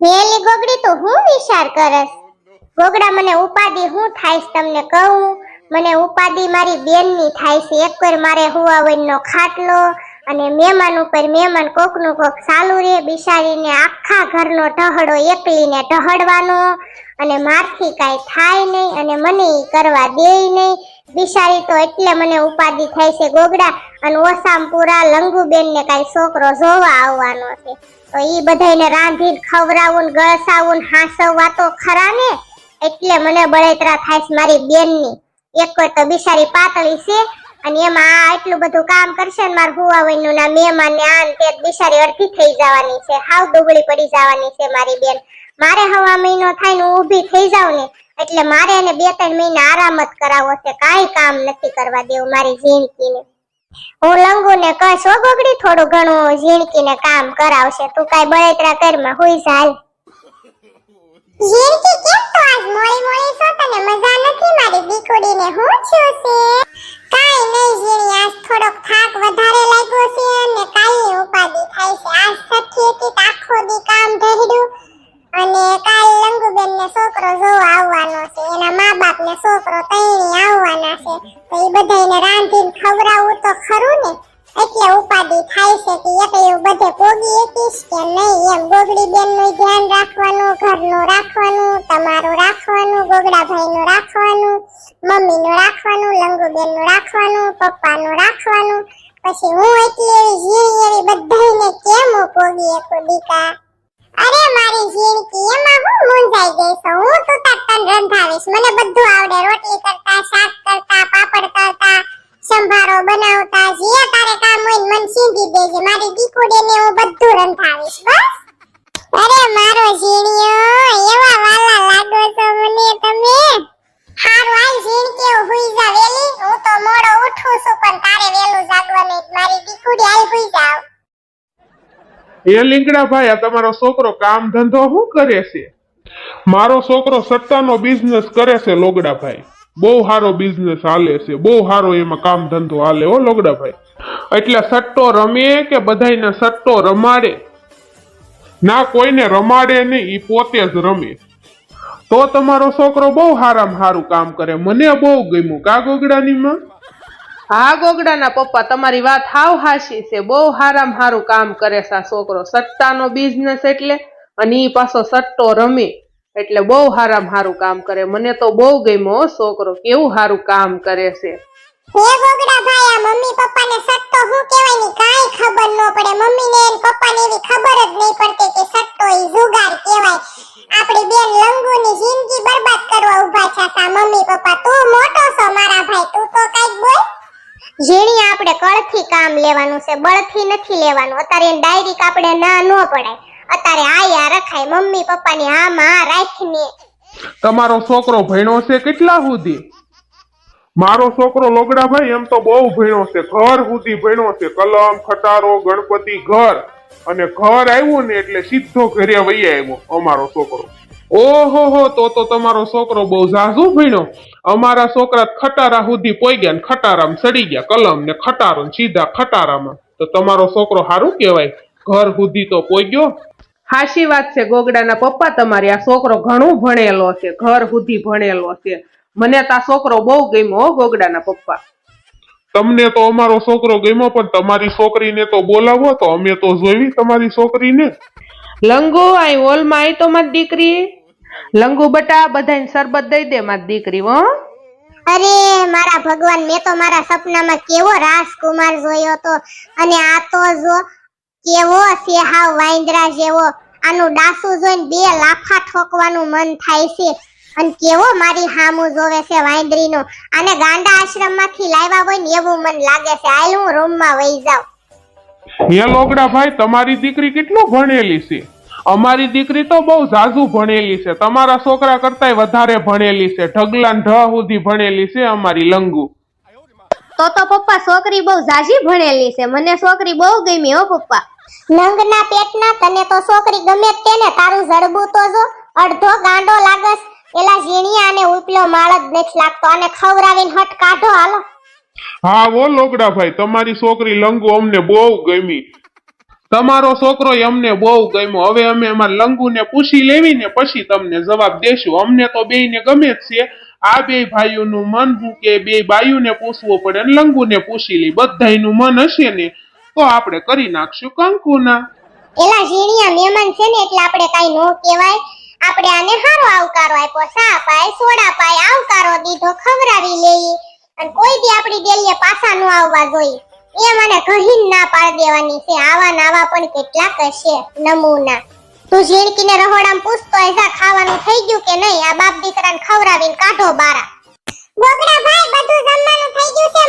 હેલી ગોગડી તો હું વિચાર કરસ? ગોગડા મને ઉપાધિ હું થાય તમને કહું? મને ઉપાધિ મારી બેનની થાય છે એક વાર મારે હુવાવનનો ખાટલો અને મહેમાન ઉપર મહેમાન કોકનું કોક ચાલુ રે બિચારીને આખા ઘરનો ટહડો એકલીને ઢહડવાનો અને મારથી કાંઈ થાય નહીં અને મને એ કરવા દેય નહીં. બિચારી તો એટલે મને ઉપાધિ થાય છે ગોગડા અને ઓસામ પૂરા લંગુબેનને કાંઈ છોકરો જોવા આવવાનો છે. તો ઈ બધાયને રાંધીને ખવડાવું ને ગળસાવું ને તો ખરા ને? એટલે મને બળેતરા થાય છે મારી બેનની. એક તો બિચારી પાતળી છે અને એમાં આ એટલું બધું કામ કરશે ને મારા હુવાવઈનું ના મહેમાન ને આન તે બિચારી અડધી થઈ જવાની છે. હાવ દુબળી પડી જવાની છે મારી બેન. મારે હવા મહિનો થાય ને ઊભી થઈ જાઉં ને, એટલે મારે એને બે ત્રણ મહિના આરામ જ કરાવવો છે. કાંઈ કામ નથી કરવા દેવું મારી જિંદગીને. હું લંગુ ને કશ હો ગોગડી થોડું ઘણું ઝીણકીને કામ કરાવશે. તું કાંઈ બળેતરા કરમાં હુઈ જા ઝીણકી કેમ તો આજ મોળી મોળી છો તને મજા નથી મારી ને છોકરો જોવા છે, એના મા બાપ ને છોકરો તૈણી આવવાના છે, તો એ બધાને રાંધીને ખવડાવવું તો ખરું ને? એટલે ઉપાધિ થાય છે કે એકલું બધે પોગી એકીશ કે નહીં? એમ ગોગડી બેનનું ધ્યાન રાખવાનું, ઘરનું રાખવાનું, તમારું રાખવાનું ગોગડા ભાઈ નું રાખવાનું મમ્મી નું રાખવાનું લંગુ બેનનું રાખવાનું પપ્પા નું રાખવાનું. પછી હું એટલી એવી ઝીણી એવી બધાને કેમ પોગી એકું દીકા? અરે, મારી જીણકી એમાં હું મૂંઝાઈ ગઈ છું. હું તો તન રંધાવીશ. મને બધું આવડે. રોટલી કરતા, શાક કરતા, પાપડ કરતા, સંભારો બનાવતા, જે તારે કામ હોય મન સીધી દેજે. મારી દીકુડીને હું બધું રંધાવીશ. બસ. અરે, મારો ઝીણિયો, એવા વાલા લાગો છો મને તમે? હારું આઈ જીણકી હું હુઈ જા વેલી. હું તો મોડો ઉઠું છું, પણ તારે વેલું જાગવાનું મારી દીકુડી આવી હુઈ જાવ. એ લીંગડા ભાઈ, આ તમારો છોકરો કામ ધંધો શું કરે છે? મારો છોકરો સટ્ટાનો બિઝનેસ કરે છે લોગડાભાઈ બહુ સારો બિઝનેસ હાલે છે, બહુ સારો એમાં કામ ધંધો હાલે હો લોગડાભાઈ એટલે સટ્ટો રમે કે બધાયને સટ્ટો રમાડે? ના, કોઈને રમાડે નહીં એ પોતે જ રમે. તો તમારો છોકરો બહુ સારામાં સારું કામ કરે. મને બહુ ગમ્યું. કા ગોગડાની માં? હા, ગોગડાના પપ્પા, તમારી વાત હાવ હાશી છે. બહુ હારામ હારું કામ કરે છે આ છોકરો. સટ્ટાનો બિઝનેસ એટલે, અને એ પાછો સટ્ટો રમે. એટલે બહુ હારામ હારું કામ કરે. મને તો બહુ ગમ્યો છોકરો. કેવું હારું કામ કરે છે. હે ગોગડા આ મમ્મી પપ્પાને સટ્ટો હું કહેવાયની? કાંઈ ખબર ન પડે. મમ્મીને જ નહીં પડતી કે સટ્ટો ઈ જુગાર કહેવાય. આપણી જિંદગી બરબાદ કરવા ઊભા છે મોટો ઝીણી આપણે કળથી કામ લેવાનું છે, બળથી નથી લેવાનું. અત્યારે ડાયરેક્ટ આપણે ના ન પડાય અત્યારે આયા રખાય, મમ્મી પપ્પાની આ આ રાખીને. તમારો છોકરો ભણ્યો છે કેટલા સુધી? મારો છોકરો લોગડાભાઈ, એમ તો બહુ ભણ્યો છે. ઘર સુધી ભણ્યો છે. કલમ, ખટારો, ગણપતિ ઘર. અને ઘર આવ્યું ને એટલે સીધો ઘરે વહી આવ્યો અમારો છોકરો. ઓહો હો તો તો તમારો છોકરો બહુ ઝાઝુ ભણ્યો. અમારા છોકરા ખટારા સુધી પોઈ ગયા ને ખટારામ સડી ગયા કલમ ને ખટારો ને સીધા ખટારામાં. તો તમારો છોકરો સારું કહેવાય? ઘર સુધી તો પોઈ ગયો હાશી વાત છે ગોગડાના પપ્પા તમારી આ છોકરો ઘણું ભણેલો છે ઘર સુધી ભણેલો છે. મને તો આ છોકરો બહુ ગમ્યો હો ગોગડાના પપ્પા. તમને તો અમારો છોકરો ગમ્યો પણ તમારી છોકરીને તો બોલાવો તો અમે તો જોઈ તમારી છોકરીને. લંગો આઈ હોલમાં આવી તો મારી દીકરી. લંગુ બટા બધાને શરબત દઈ દે મારી દીકરી હો. અરે મારા ભગવાન મેં તો મારા સપનામાં કેવો રાજકુમાર જોયો તો અને આ તો જો કેવો છે હાવ વાંદરા જેવો. આનું ડાસું જોઈને બે લાફા ઠોકવાનું મન થાય છે. અને કેવો મારી હામું જોવે છે વાંદરીનો. આને ગાંડા આશ્રમમાંથી લાવ્યા હોય ને એવું મન લાગે છે. હાલ હું રૂમમાં વહી જાઉં. હે લોકડા ભાઈ તમારી દીકરી કેટલું ભણેલી છે? અમારી દીકરી તો બહુ ઝાઝુ ભણેલી છે. તમારા છોકરા કરતાંય વધારે ભણેલી છે. ઢગલા ને ઢ સુધી ભણેલી છે અમારી લંગુ. તો તો પપ્પા છોકરી બહુ ઝાઝી ભણેલી છે. મને છોકરી બહુ ગમી હો પપ્પા. નંગના પેટના તને તો છોકરી ગમે તેને તારું જડબું તો જો અડધો ગાંડો લાગસ. એલા ઝીણિયા અને ઉપલો માળ જ નથી લાગતો. અને ખવરાવીને હટ કાઢો હાલો. હા વો લોકડા ભાઈ તમારી છોકરી લંગુ અમને બહુ ગમી. તમારો છોકરો અમને બહુ ગમ્યો. હવે અમે અમારા લંગુને પૂછી લેવી ને પછી તમને જવાબ દેશું. અમને તો બેયને ગમે જ છે. આ બે ભાઈઓનું મન હું કે બે બાયુને પૂછવું પડે ને લંગુને પૂછી લી બધાનું મન હશે ને તો આપણે કરી નાખશું કંકુના. એલા ઝીણિયા મહેમાન છે ને એટલે આપણે કાઈ નો કહેવાય. આપણે આને હારો આવકારો આપ્યો. સા પાય, સોડા પાય, આવકારો દીધો, ખવડાવી લેઈ અને કોઈ દી આપણી ડેલીએ પાછા ન આવવા જોઈ એ મને કહી ના પાડ દેવાની છે. આવા નાવા પણ કેટલા હશે નમૂના. તું ઝીણકીને રહોડામ પૂછતો એસા ખાવાનું થઈ ગયું કે નહીં? આ બાપ દીકરાને ખવડાવીને કાઢો બારા. ગોગડા ભાઈ, બધું જમવાનું થઈ ગયું છે